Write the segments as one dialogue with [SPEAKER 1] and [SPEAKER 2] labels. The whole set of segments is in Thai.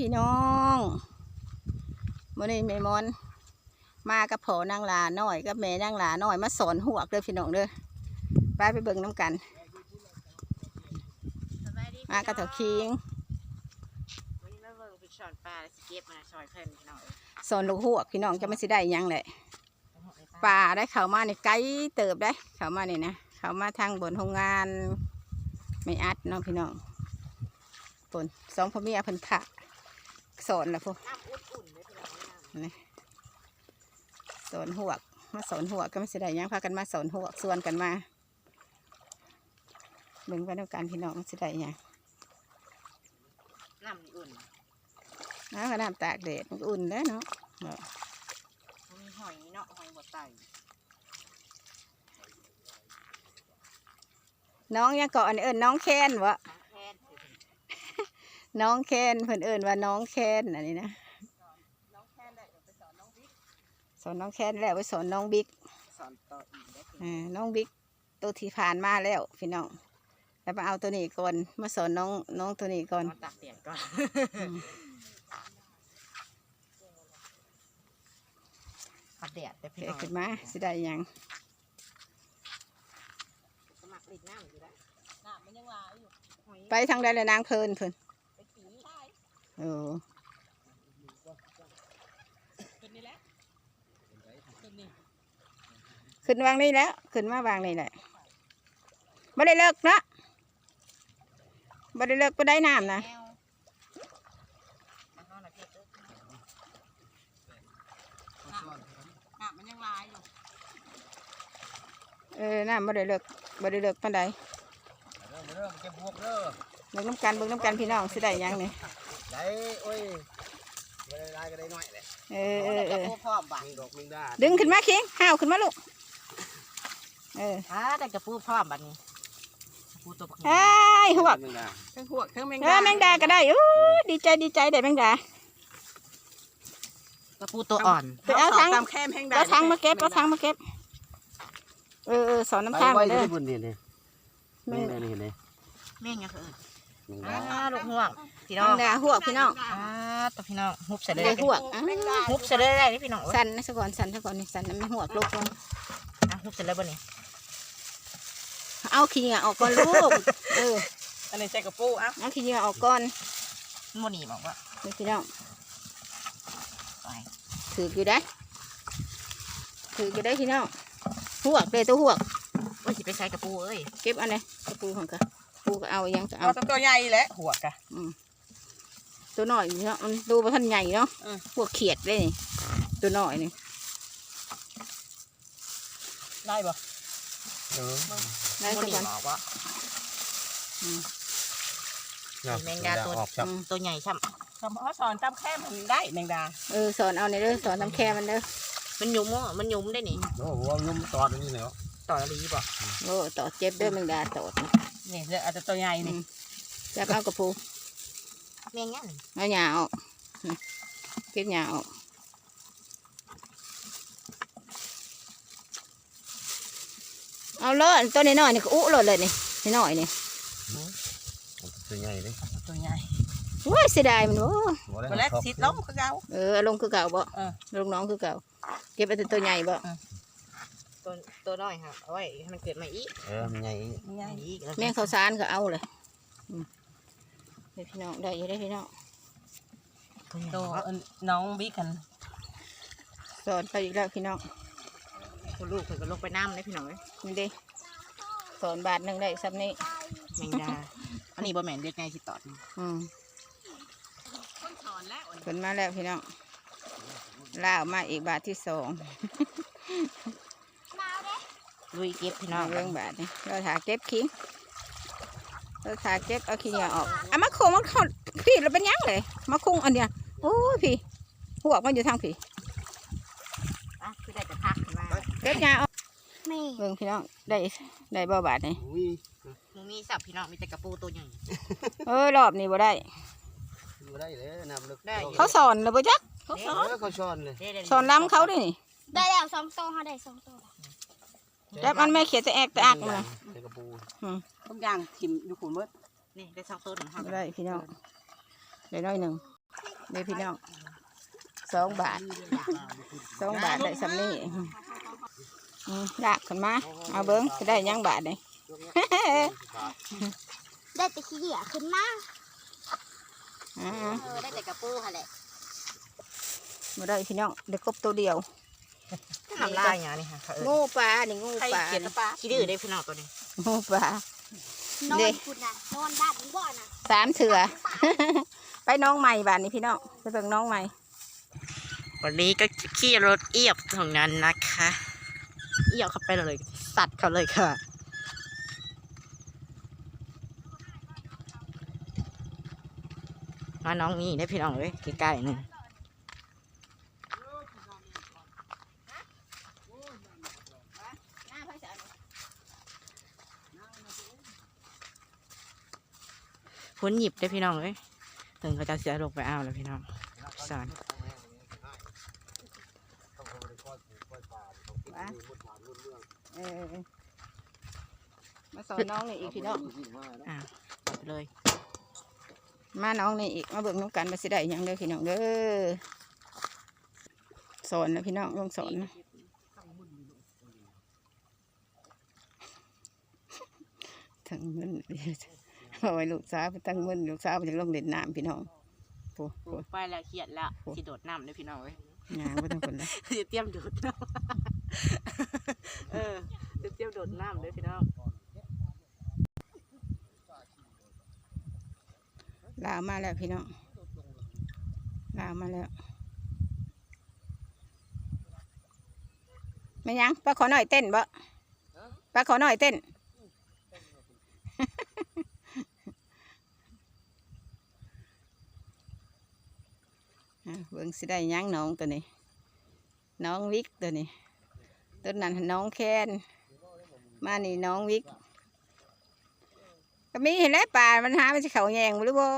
[SPEAKER 1] พี่น้องมื่อนี้แม่มอน มากับพอนางหลาน้อยกับแม่นางหลาน้อยมาสอนหวกเด้อพี่น้องเด้อไปไปเบิ่งน้ำกันมากับเถาคิง
[SPEAKER 2] วันนี้มาเบิ่งไปช้อนปลาแล้วสิเก็บมาซอยเพิ่นพี่น้องเอ้ย
[SPEAKER 1] สอนลูกหวกพี่น้องจะไม่สิได้หยังแหละปลาได้เข้ามาในไกลเติบได้เข้ามานี่นะเข้ามาทางบนโรงงานไม่อัดเนาะพี่น้องปนสองพ่อเมียเพิ่นขะ สอนแล้วพวก
[SPEAKER 2] น้ำอุ่นๆเลยพี่น้องน้
[SPEAKER 1] นี่สอนหวกมาสอนหวกก็ไม่เสียดายหยังพากันมาสอนหวกส่วนกันมาเบิ่งไปด้วยกันพี่น้องเสียดายหยังำ
[SPEAKER 2] น้ำนี่อุ่น
[SPEAKER 1] น้ำก็น้ำตากแดดมันก็อุ่นแล้วเนาะเนาะ
[SPEAKER 2] มันมีหอยเนาะหอยบดไต
[SPEAKER 1] น้องยังเกาะอันเอิญน้องแคนวะ
[SPEAKER 2] ทั้งแค่นสิ
[SPEAKER 1] น้องแคนเพิ่นเอิญว่าน้องแคนอันนี้นะ
[SPEAKER 2] น้องแค่นได้เดี๋ยวไปสอนน้องบิ๊ก
[SPEAKER 1] สอนน้องแคนแล้วไปสอนน้องบิ๊ก
[SPEAKER 2] สอนต่ออีกได้พี่
[SPEAKER 1] อ่าน้องบิ๊กตัวที่ผ่านมาแล้วพี่น้องแล้วมาเอาตัวนี้ก่อนมาสอนน้องน้องตัวนี้ก่อน
[SPEAKER 2] นอนตักเตียนก่อน
[SPEAKER 1] อืม
[SPEAKER 2] ปัดแดดแต่พี่
[SPEAKER 1] เกิ
[SPEAKER 2] น้
[SPEAKER 1] ด
[SPEAKER 2] อง
[SPEAKER 1] ขึ้นมาสิได้หยัง
[SPEAKER 2] สมัครลิดน้ำอยู่แล้วน้ำมันยังลายอยู่หอย
[SPEAKER 1] ไปทางใดเลยนางเพลินเพิ่น
[SPEAKER 2] ไปขี่ใช่
[SPEAKER 1] เออ
[SPEAKER 2] ขึ้นนี่แหละขึ้นนี่
[SPEAKER 1] ขึ้นวางนี่แล้วขึ้นมาวางนี่แหละไม่ได้เลิกเนาะไม่ได้เลิกก็ได้น้ำนะ
[SPEAKER 2] แมวเอาหน่อยเพียเด้อน้ำมันยังลายอยู่
[SPEAKER 1] เออน้ำไม่ได้เลิกไม่ได้เลิกปานใด
[SPEAKER 3] เริ่มเริ่มเก็บบวกเด้อ
[SPEAKER 1] เบิ่งน้ำกันเบิ่งน้ำกันพี่น้องสิได้หยังนี่
[SPEAKER 3] ไหลโอ้ยไม่ได้ได้ก็ได้น้อยแหละ
[SPEAKER 1] เออเออเออ
[SPEAKER 2] ผู้พร้อมบ่ะ
[SPEAKER 3] มีดอกมีดา
[SPEAKER 1] ดึงขึ้นมาคิงห้าวขึ้นมาลูก เออ
[SPEAKER 2] อ่าแต่กระปูพร้อมบัดนี้กระปูตัวบักใหญ่
[SPEAKER 1] ไอ้ยหวก
[SPEAKER 3] มีดา
[SPEAKER 2] ทั้งหัวทั้งแมง
[SPEAKER 1] เออแมงดาก็ได้อู้ดีใจดีใจได้แมงดา ก
[SPEAKER 2] ระปูตัวอ่อน
[SPEAKER 1] ไปเอาทั้ง
[SPEAKER 2] ตามแคมแห้งได้
[SPEAKER 1] เอาทั้งมาเก็บเอาทั้งมาเก็บ เออเออสอนน้ำ
[SPEAKER 3] ไป
[SPEAKER 1] ทาง
[SPEAKER 3] ไว้
[SPEAKER 1] ไป
[SPEAKER 3] ที่
[SPEAKER 1] เด้อ
[SPEAKER 3] บุญนี่นี่
[SPEAKER 1] แม
[SPEAKER 3] นี่
[SPEAKER 1] ง
[SPEAKER 3] นี่นี่
[SPEAKER 2] แม่งยังคือ
[SPEAKER 3] มี
[SPEAKER 2] อ่า
[SPEAKER 3] ดา
[SPEAKER 2] ลูกห่วงพี่
[SPEAKER 1] แม
[SPEAKER 2] น้อง
[SPEAKER 1] งดาหวกพี่น้อง
[SPEAKER 2] อ่าตัวพี่น้องฮุบเสร็จเลย
[SPEAKER 1] ได้หวกอะ
[SPEAKER 2] ฮุบเสร็จเลยได้พี่น้อง
[SPEAKER 1] สั่นนะสะก่อนสั่นสะก่อนนี่สั่นนะไม่หวกลูกลง
[SPEAKER 2] อะฮุบเสร็จเลยบ่นี่
[SPEAKER 1] เอาขี้เหงื่อออกก่อนลูกเออ
[SPEAKER 2] อันนี้ใส่กระปูอะ
[SPEAKER 1] เอาขี้เหงื่อออกก่อน
[SPEAKER 2] บ่นี่บอกว่า
[SPEAKER 1] นี่พี่น้อง
[SPEAKER 2] ไป
[SPEAKER 1] ถืออยู่ได้ถืออยู่ได้พี่น้องหวกเลยตัวหวก
[SPEAKER 2] โอ้ยสิไปใส่กระปูเอ้ย
[SPEAKER 1] เก็บเอันไหนกระปูของกะ ปูก็เอายังก็เอา
[SPEAKER 2] เอาตัวใหญ่แหละหัวกะ
[SPEAKER 1] ตัวน้อยนี่เนาะมันดูว่าท่านใหญ่เนาะ
[SPEAKER 2] อืม
[SPEAKER 1] พวกเขียดเลยนี่ตัวน้อยนี่
[SPEAKER 2] ได้บ่
[SPEAKER 3] เออ
[SPEAKER 1] ได้
[SPEAKER 2] บ่
[SPEAKER 1] สัก
[SPEAKER 2] นี่
[SPEAKER 1] วัน
[SPEAKER 2] บอกว่า
[SPEAKER 3] แมงดาออกครับ
[SPEAKER 1] อืม
[SPEAKER 2] ตัวใหญ่ช่ำ
[SPEAKER 4] คำเขาสอนตามแค่มันได้แมงดา
[SPEAKER 1] เออสอนเอาในเด้อสอนทำแค่มันเด้อ
[SPEAKER 2] มันหยุ่มอะมันหยุ่มได้นี่
[SPEAKER 3] โอ้โหยุ่มตอดนี่เนาะ
[SPEAKER 2] ต่อรีบ่
[SPEAKER 1] โอ้ต่อเจ็บเด้อแมงดาตอดนะ
[SPEAKER 4] นี่เดี๋ยวอาจจะตัวใหญ่นี่
[SPEAKER 1] จะเอากระปู
[SPEAKER 2] แม่งงั้น
[SPEAKER 1] เอาหญ้าออกนี่เก็บหญ้าออกเอาเลยตัวนี้น้อยๆนี่ก็อุ้เลยเลยนี่นี่น้อยนี่
[SPEAKER 3] ตัวใหญ่เลย
[SPEAKER 4] ตัวใหญ่
[SPEAKER 1] โอ้ยเสียดายมันโอ้
[SPEAKER 4] วันแรกซิดล้มคือเก่า
[SPEAKER 1] เออเอาลงคือเก่าบ่
[SPEAKER 4] เออ
[SPEAKER 1] ลงน้องคือเก่าเก็บไปแต่ตัวใหญ่บ่
[SPEAKER 2] ตัวตัวน้อยค่ะเอาไว้ให้มันเกิดมาอีก
[SPEAKER 3] เออมันใหญ่
[SPEAKER 4] ใหญ่
[SPEAKER 2] อีก
[SPEAKER 1] แม่งข้าวสารก็เอาเลยอืมเดี๋ยวพี่น้องได้อยังได้พี่น้อง
[SPEAKER 4] ตัวน้องบิ๊กกัน
[SPEAKER 1] สอนไปอีกแล้วพี่น้อง
[SPEAKER 2] คุณลูกเพิ่นก็ลงไปน้ำเลยพี่น้องเอ้ย
[SPEAKER 1] นี่ดิสอนบาทหนึ่งได้ซับนี้
[SPEAKER 2] แมงดาอันนี้บ่แม่นเรียกไงสิตอดนี่
[SPEAKER 1] อืม
[SPEAKER 4] คนสอนแล้ว
[SPEAKER 1] ขึ้นมาแล้วพี่น้องล่าวมาอีกบาทที่สอง
[SPEAKER 2] ลุยเก็บพี่น้
[SPEAKER 1] น้
[SPEAKER 2] อ
[SPEAKER 1] องงเรื่องบาทนี่เราถาเก็บคิงเราถาเก็บเอาขี้เหงื่อออกอะมาโคงมันเข้าพี่เราเป็นหยังเลยมาคุงอันเดียวโอ้ยพี่หัวมันอยู่ทางพี่
[SPEAKER 2] อะคือได้จะพักขึ้นมา
[SPEAKER 1] เก็บหญ้าออก
[SPEAKER 2] ไม่
[SPEAKER 1] เบิ่งพี่น้องได้ได้บ่บาทนี่
[SPEAKER 3] อุ้ย
[SPEAKER 2] มึงมีสับพี่น้องมีแต่กระปูตัวใหญ่
[SPEAKER 1] เออรอบนี้บ่ได้
[SPEAKER 3] อยู่ได้เลยน้ำลึก
[SPEAKER 1] เขาสอนแล้วบ่จัก
[SPEAKER 3] เขาสอนเขาสอนเลย
[SPEAKER 1] สอนล้ำเขาด้วยนี่
[SPEAKER 5] ได้แล้วสองตัวเขาได้สองตัว
[SPEAKER 1] แล้วมันไม่เขียนจะแอกแต่อักมา
[SPEAKER 3] ใส่กระปู
[SPEAKER 4] ทุกอย่างทิมอยู่ขุนเบิด
[SPEAKER 2] นี่ได้สองตัวหนึ่งห้อง
[SPEAKER 1] ได้พี่น้องได้น้อยหนึ่ง
[SPEAKER 5] ม
[SPEAKER 1] เด้อพี่น้องสองบาทสองบาทได้สำนี่อืมลากขึ้นมาเอาเบิ้งจะได้หยังบาทนี่
[SPEAKER 5] ได้แต่ขี้เหร่ขึ้นมา
[SPEAKER 1] อ่า
[SPEAKER 4] เออได้แต่กระปูค่ะแหละ
[SPEAKER 1] มาได้พี่น้องเด็กกบตัวเดียว
[SPEAKER 2] ทำลายอย่างนี้ค่ะเขาเอิ้น
[SPEAKER 1] งูปลานี่งู
[SPEAKER 2] ใคร
[SPEAKER 1] ปลา
[SPEAKER 2] เขียนปลาขี้ดื้อได้พี่น้องตัวนี้
[SPEAKER 1] งูปลาน
[SPEAKER 5] อน
[SPEAKER 1] เด้
[SPEAKER 5] คุณน่ะนอนบ้านมึงบ่อน่ะ
[SPEAKER 1] สามเถื่อ ไปน้องใหม่บ้านนี้พี่น้องไปเบิ่งน้องใหม่
[SPEAKER 2] วันนี้ก็ขี่รถเอียบของนั้นนะคะ เอียบเข้าไปเลย สัตว์เขาเลยค่ะ มาน้องนี่ได้พี่น้องเลยใกล้ๆหนึ่ง พ้นหยิบได้พี่น้องเลยถึงเขาจะเสียลงไปเอาแล้วพี่น้องสอน
[SPEAKER 1] เออมาสอนน้องนี่อีกพี่น้อง
[SPEAKER 2] อะเอาไปเลย
[SPEAKER 1] มาน้องนี่อีกมาเบิ่งน้องกันมาสิได้หยังเด้อพี่น้องเด้อสอนนะพี่น้องลงสอนนะทั้งมึน เอาไว้ลูกสาวไปทั้งมึนลูกสาวไปถึงลงเด่นน้ำพี่น้องโอ้โห
[SPEAKER 2] ไปแล้วเครียดแล้วสิโดดน้ำเลยพี่น้องเว้ย
[SPEAKER 1] งานไปทั้งคนเลย
[SPEAKER 2] จะเตรียมโดดน้ำเออจะเตรียมโดดน้ำเลยพี่น้อง
[SPEAKER 1] ลาวมาแล้วพี่น้องลาวมาแล้วไม่ยังป้าขอหน่อยเต้นบ่ป้าขอหน่อยเต้น อะ เบิ่งสิได้หยังน้องตัวนี้ น้องวิกตัวนี้ตัวนั้นน้องแคนมานี่น้องวิกก็มีเห็นแล้วป่ามันหามันจะเขาแยงบ่หรือบ่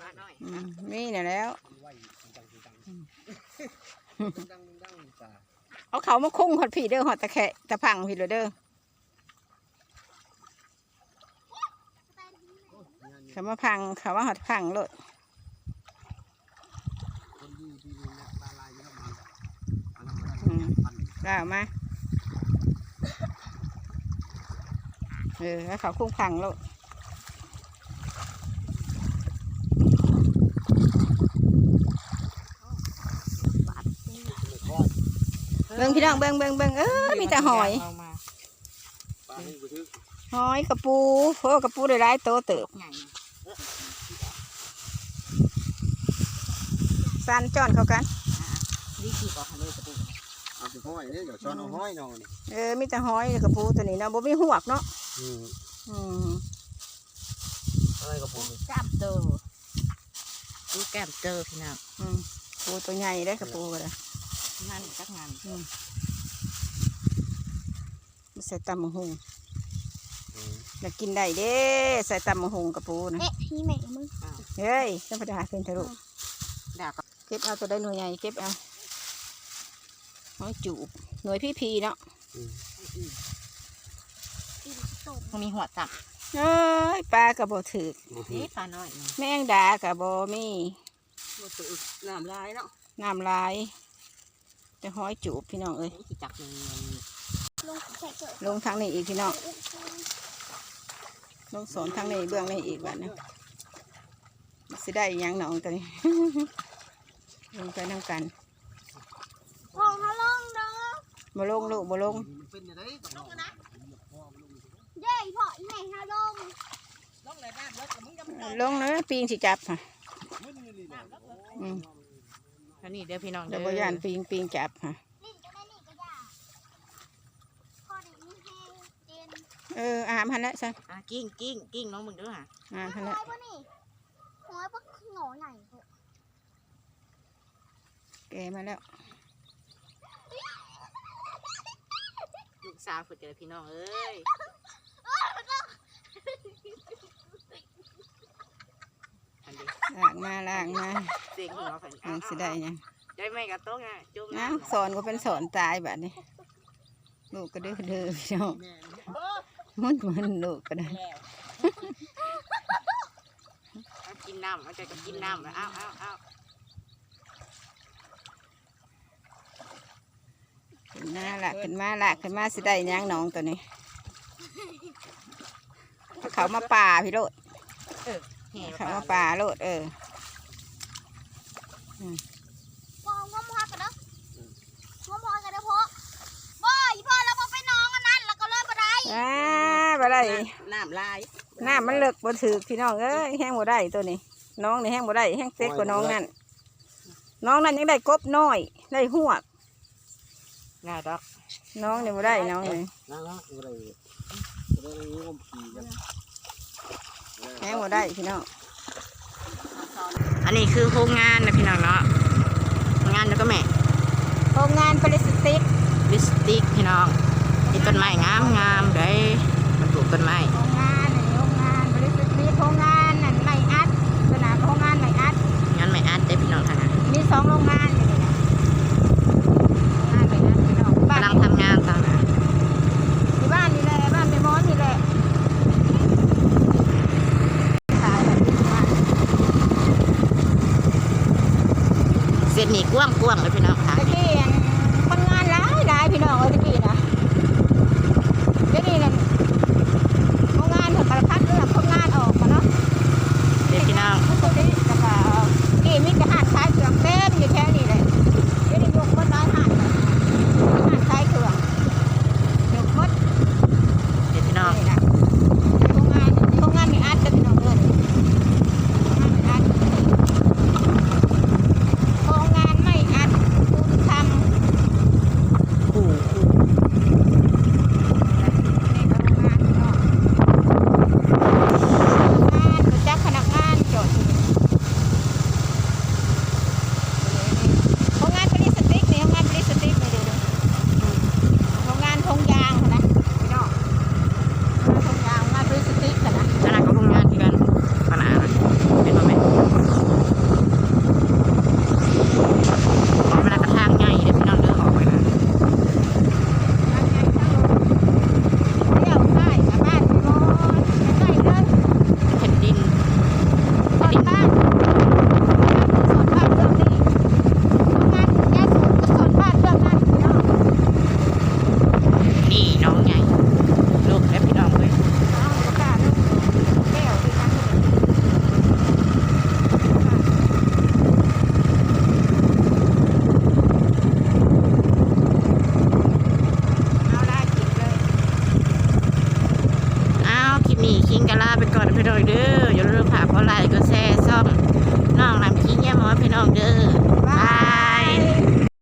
[SPEAKER 2] มาหน่อย
[SPEAKER 1] อืมมีเนี่ยแหล้ว
[SPEAKER 3] ดังดังจ้า
[SPEAKER 1] เอาเขามาคุ้งหอดผีเด้อหอดตะแคะตะพังผีเด้อเขามาพังเขามาหอดพังโลด
[SPEAKER 3] คนดีดีเนี่ยตาลายเยอะมากอันนั้น
[SPEAKER 1] อืม
[SPEAKER 3] พัน
[SPEAKER 1] กล้ามา เออแล้วเขาคุ้งพังโลดเบิ่งพี่น้องเบิ่งเบิ่งเบิ่งเออมีแต่หอย
[SPEAKER 2] เอามา
[SPEAKER 3] ปลาไม่บุทึก
[SPEAKER 1] หอยกระปูเพราะกระปูได้หลายโตเติบ
[SPEAKER 2] ใหญ่
[SPEAKER 1] สันจ้อนเขากัน
[SPEAKER 2] ดีขีดออกมาเลยกระปุก
[SPEAKER 3] เอาไปห้อยเนี่ยเดี๋ยวช้อนเอาห้อยนอน
[SPEAKER 1] เออมีแต่หอยกระปูตัวนี้เนาะบ่มีหวกเนาะ
[SPEAKER 3] อืม
[SPEAKER 1] อืม
[SPEAKER 3] อะไรกับผม
[SPEAKER 2] กล้ามเจอดูแก้มเจอพี่น้อง
[SPEAKER 1] อืมปูตัวใหญ่ได้อกระปูก็ได้
[SPEAKER 2] นั่นจักงาน
[SPEAKER 1] ใส่ตำมะฮุงอยากกินได้เด้ใส่ตำมะฮุงกระปูนะ
[SPEAKER 5] เอ๊ะพี่แม่มึง
[SPEAKER 1] เฮ้ยธรรมดาเป็นทะลุ
[SPEAKER 2] ดาวกับ
[SPEAKER 1] เก็บเอาตัวได้หน่วยใหญ่เก็บเอา หอยจูบหน่วยพี่พีเนาะ
[SPEAKER 5] กินต้ม
[SPEAKER 2] มันมีหัวจับ
[SPEAKER 1] เอ้ยปลากระโบถือก
[SPEAKER 2] นี่ปลาน้อยนี่
[SPEAKER 1] แมงดากระโบมี
[SPEAKER 2] มันตัวอึดน้ำลายเนาะ
[SPEAKER 1] น้ำลายแต่หอยจูบพี่น้องเอ้ย
[SPEAKER 2] นี่สิจักหนึ่ง
[SPEAKER 5] ลงใส่เกลือ
[SPEAKER 1] ลงทางนี้อีกพี่น้องลงสอนทางนี้เบื้องนี้อีกวันนะสิได้อิหยังหนองตัวนี้ลงไปน้ำกัน
[SPEAKER 5] ห้องเขาลงเด้อ
[SPEAKER 1] บ่ลงลูกบ่ลง
[SPEAKER 3] มันเป็นยังไงกับน้อง
[SPEAKER 5] เย้พ่ออีแม่เขาลง
[SPEAKER 1] ลงเลยปีงสิจับค่ะอืม
[SPEAKER 2] อันนี้เดี๋ยวพี่น้อง
[SPEAKER 1] เดี๋
[SPEAKER 2] เดี๋
[SPEAKER 1] ย
[SPEAKER 2] ยวว
[SPEAKER 1] บ่ยานปีงปีงจับค่ะ
[SPEAKER 5] ลิ้นก็ได้ลิ้นก็ได้พ่อได้มีแห้งเจน
[SPEAKER 1] เอออาหารพันแล้วซะ
[SPEAKER 2] อะกิ้งกิ้งกิ้งน้องมึงด้วยค่ะ
[SPEAKER 1] อาหารพัน
[SPEAKER 5] หั
[SPEAKER 1] แล้ว
[SPEAKER 5] วปะนี่หัวปะหงอใหญ่พวก
[SPEAKER 1] แกมาแล้ว
[SPEAKER 2] ลูกสาวฝึกเจอพี่น้องเอ้ยอันนี้
[SPEAKER 1] ล่างมาล่างมา
[SPEAKER 2] เสียงหัวฝัน
[SPEAKER 1] อันสิได้หยัง
[SPEAKER 2] ได้ไหมกับโต๊ะไงจุ่ม
[SPEAKER 1] นะ
[SPEAKER 2] น้ำ
[SPEAKER 1] สอนก็เป็นสอนตายบัดนี้ลูกก็ดื้อดื้อพี่น้องมันมันลูกก็ได้
[SPEAKER 2] เอากิน
[SPEAKER 4] นน้ำเอาใจกับกินน้ำแล้วอ้าวอ้าวอ้าว
[SPEAKER 1] ขึ้นมาละขึ้นมาละขึ้นมาสิได้หยังน้องตัวนี้เอาเขามาป่าพี่โรด
[SPEAKER 4] แห่
[SPEAKER 1] เขามาป่าโรดเออ
[SPEAKER 5] พ่องมพอกันเด้องมพอกันเด้อพ่อบ่อีพ่อแล้วบ่ไปน้องอันนั้นแล้วก็เลยบ่ได้
[SPEAKER 1] อ้าบ่ได้
[SPEAKER 4] น้ำลาย
[SPEAKER 1] น้ามันเลิกบ่ถือพี่น้องเอ้ยแห้งบ่ได้ตัวนี้ น้องนี่แห้งบ่ได้แห้งเต็กกว่าน้องนั่นน้องนั่นยังได้กบน้อย ได้หวก
[SPEAKER 4] ง่ายดอก
[SPEAKER 1] น้องนี่บ่ได้น้องนี่
[SPEAKER 3] นั่งนะบ่ได้บ่ได้งมขี่กัน
[SPEAKER 1] แห้งบ่ได้พี่น้อง
[SPEAKER 2] อันนี้คือโรงงานนะพี่น้องเนาะโรงงานแล้วก็แม่
[SPEAKER 1] โรงงานพลาสติก
[SPEAKER 2] ลิปสติกพี่น้องมีต้นไม้งามงามๆเลยมันปลูกต้นไม้
[SPEAKER 1] โรงงานนี่โรงงานพลาสติกโรงงานนั่นไม่อัดสนามโรงงานไม่อัด
[SPEAKER 2] งั้นไม่อัดได้พี่น้องทางนั้น